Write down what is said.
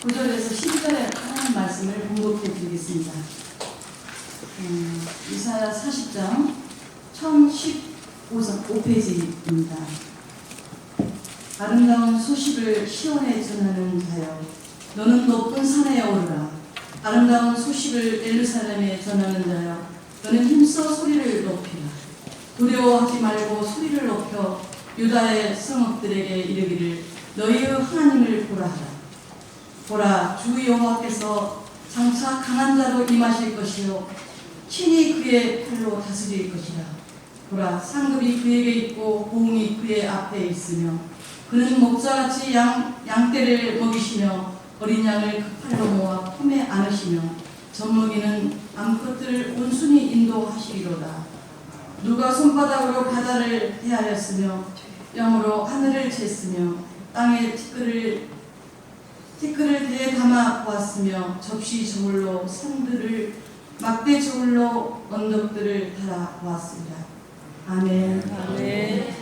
9절에서 12절에 하나님 말씀을 공독해 드리겠습니다. 음, 이사야 40장 1015페이지입니다. 아름다운 소식을 시온에 전하는 자여 너는 높은 산에 오르라 아름다운 소식을 예루살렘에 전하는 자여 너는 힘써 소리를 높이라 두려워하지 말고 소리를 높여 유다의 성읍들에게 이르기를 너희의 하나님을 보라 하라 보라 주 여호와께서 장차 강한 자로 임하실 것이요. 친히 그의 팔로 다스릴 것이라. 보라 상급이 그에게 있고 보응이 그의 앞에 있으며 그는 목자같이 양, 양떼를 먹이시며 어린 양을 그 팔로 모아 품에 안으시며 젖먹이는 암컷들을 온순히 인도하시리로다. 누가 손바닥으로 바다를 헤아렸으며 뺨으로 하늘을 쟀으며 땅에 티끌을 대에 담아 보았으며 접시 저울로 산들을 막대 저울로 언덕들을 달아 보았습니다. 아멘.